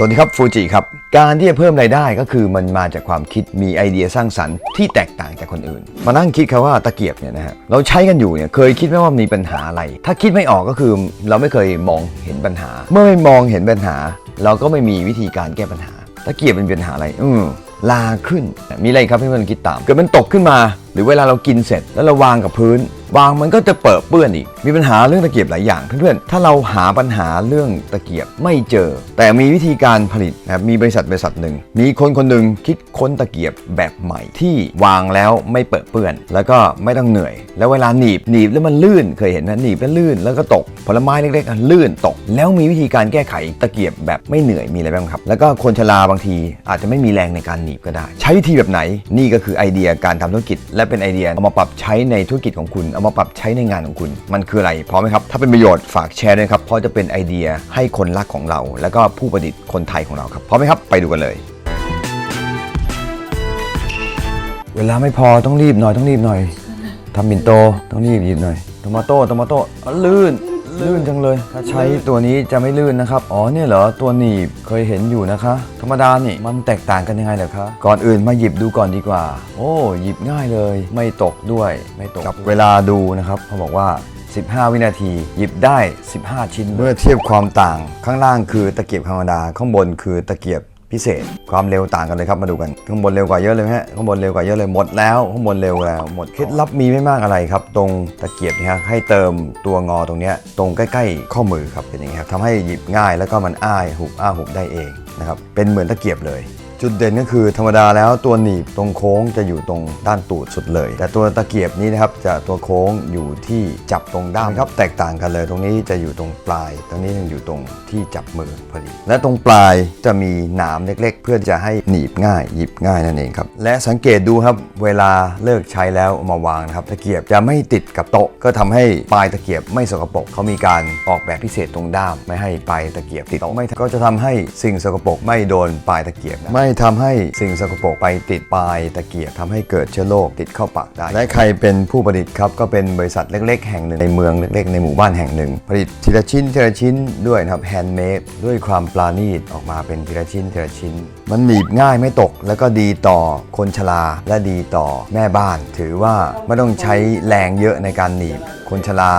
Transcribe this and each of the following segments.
สวัสดีครับฟูจิครับ การที่จะเพิ่มรายได้ก็คือมันมาจากความคิดมีไอเดียสร้างสรรค์ที่แตกต่างจากคนอื่น มานั่งคิดครับว่าตะเกียบเนี่ยนะฮะเราใช้กันอยู่เนี่ยเคยคิดไหมว่ามีปัญหาอะไร ถ้าคิดไม่ออกก็คือเราไม่เคยมองเห็นปัญหา เมื่อไม่มองเห็นปัญหา เราก็ไม่มีวิธีการแก้ปัญหา ตะเกียบเป็นปัญหาอะไร อืมลาขึ้นมีอะไรครับให้มันคิดตาม เกิดมันตกขึ้นมา หรือเวลาเรากินเสร็จแล้วเราวางกับพื้น วางมันก็จะเปิดเปื้อนอีก มีปัญหาเรื่องตะเกียบหลายอย่างเพื่อนๆ ถ้าเราหาปัญหาเรื่องตะเกียบไม่เจอ แต่มีวิธีการผลิตนะครับ มีบริษัทบริษัทหนึ่ง มีคนคนหนึ่งคิดค้นตะเกียบแบบใหม่ที่วางแล้วไม่เปิดเปื้อน แล้วก็ไม่ต้องเหนื่อย แล้วเวลาหนีบหนีบแล้วมันลื่น เคยเห็นไหมหนีบแล้วลื่นแล้วก็ตก ผลไม้เล็กๆลื่นตก แล้วมีวิธีการแก้ไขตะเกียบแบบไม่เหนื่อยมีอะไรบ้างครับ แล้วก็คนชราบางทีอาจจะไม่มีแรงในการหนีบก็ได้ ใช้วิธีแบบไหน นี่ก็คือไอเดียการทำธุรกิจ และเป็นไอเดียเอามาปรับใช้ในธุรกิจของคุณเอามาปรับใช้ในงานของคุณ มันคืออะไรพร้อมไหมครับ ถ้าเป็นประโยชน์ฝากแชร์ด้วยครับ เพราะจะเป็นไอเดียให้คนรักของเรา แล้วก็ผู้ประดิษฐ์คนไทยของเราครับพร้อมไหมครับไปดูกันเลย เวลาไม่พอต้องรีบหน่อยต้องรีบหน่อยทำบินโตต้องรีบหยิบหน่อยโทมาโต้โทมาโต้อ๋อลื่น ลื่นจังเลย ถ้าใช้ตัวนี้จะไม่ลื่นนะครับ อ๋อเนี่ยเหรอตัวหนีบเคยเห็นอยู่นะคะ ธรรมดานี่มันแตกต่างกันยังไงเหรอคะ ก่อนอื่นมาหยิบดูก่อนดีกว่า โอ้หยิบง่ายเลย ไม่ตกด้วยไม่ตกกับเวลาดูนะครับเขาบอกว่า 15 วินาที หยิบได้ 15 ชิ้น เมื่อเทียบความต่างข้างล่างคือตะเกียบธรรมดาข้างบนคือตะเกียบ พิเศษความเร็วต่างกันเลยครับมาดูกันข้างบนเร็วกว่าเยอะเลยฮะข้างบนเร็วกว่าเยอะเลยหมดแล้วข้างบนเร็วแล้วหมดเคล็ดลับมีไม่มากอะไรครับ ตรงตะเกียบนี่ฮะให้เติมตัวงอตรงเนี้ยตรงใกล้ ๆ ข้อมือครับเป็นอย่างนี้ครับทำให้หยิบง่ายแล้วก็มันอ้ายหุบอ้าหุบได้เองนะครับเป็นเหมือนตะเกียบเลย จุดเด่นก็คือธรรมดาแล้วตัวหนีบตรงโค้งจะอยู่ตรงด้านตูดสุดเลย แต่ตัวตะเกียบนี้นะครับจะตัวโค้งอยู่ที่จับตรงด้ามครับแตกต่างกันเลย ตรงนี้จะอยู่ตรงปลาย ตรงนี้ยังอยู่ตรงที่จับมือพอดีและตรงปลายจะมีหนามเล็ก ๆ เพื่อจะให้หนีบง่ายหยิบง่ายนั่นเองครับและสังเกตดูครับเวลาเลิกใช้แล้วมาวางนะครับตะเกียบจะไม่ติดกับโต๊ะ ก็ทำให้ปลายตะเกียบไม่สกปรกเขามีการออกแบบพิเศษตรงด้าม ไม่ให้ปลายตะเกียบติดโต๊ะไม่ก็จะทำให้สิ่งสกปรกไม่โดนปลายตะเกียบนะไม่ทำให้สิ่งสกปรกไปติดปลายตะเกียบทำให้เกิดเชื้อโรคติดเข้าปากได้ และใครเป็นผู้ผลิตครับก็เป็นบริษัทเล็ก ๆ แห่งหนึ่งในเมืองเล็ก ๆ ในหมู่บ้านแห่งหนึ่ง ผลิตทีละชิ้นทีละชิ้นด้วยนะครับแฮนด์เมดด้วยความปราณีตออกมาเป็นทีละชิ้นทีละชิ้น มันหนีบง่ายไม่ตก แล้วก็ดีต่อคนชราและดีต่อแม่บ้าน ถือว่าไม่ต้องใช้แรงเยอะในการหนีบ คนชรา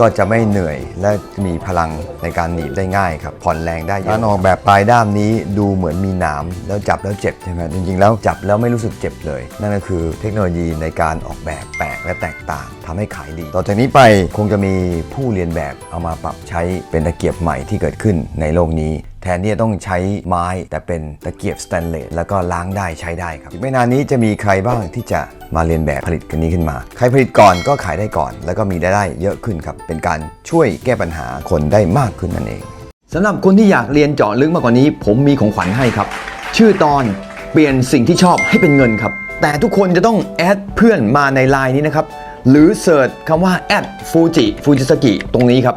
ก็จะไม่เหนื่อยและมีพลังในการหนีบได้ง่ายครับผ่อนแรงได้เยอะการออกแบบปลายด้ามนี้ดูเหมือนมีหนามแล้วจับแล้วเจ็บใช่ไหมจริงๆ แล้วจับแล้วไม่รู้สึกเจ็บเลย นั่นก็คือเทคโนโลยีในการออกแบบแปลกและแตกต่างทำให้ขายดี ต่อจากนี้ไปคงจะมีผู้เรียนแบบเอามาปรับใช้เป็นตะเกียบใหม่ที่เกิดขึ้นในโลกนี้ แทนที่จะต้องใช้ไม้แต่เป็นตะเกียบสแตนเลสแล้วก็ล้างได้ใช้ได้ครับอีกไม่นานนี้จะมีใครบ้างที่จะมาเรียนแบบผลิตกันนี้ขึ้นมา ใครผลิตก่อนก็ขายได้ก่อน แล้วก็มีรายได้เยอะขึ้นครับ เป็นการช่วยแก้ปัญหาคนได้มากขึ้นนั่นเองสำหรับคนที่อยากเรียนเจาะลึกมากกว่านี้ ผมมีของขวัญให้ครับ ชื่อตอนเปลี่ยนสิ่งที่ชอบให้เป็นเงินครับ แต่ทุกคนจะต้องแอดเพื่อนมาในไลน์นี้นะครับ หรือเสิร์ชคำว่าแอดฟูจิฟูจิสกิตรงนี้ครับ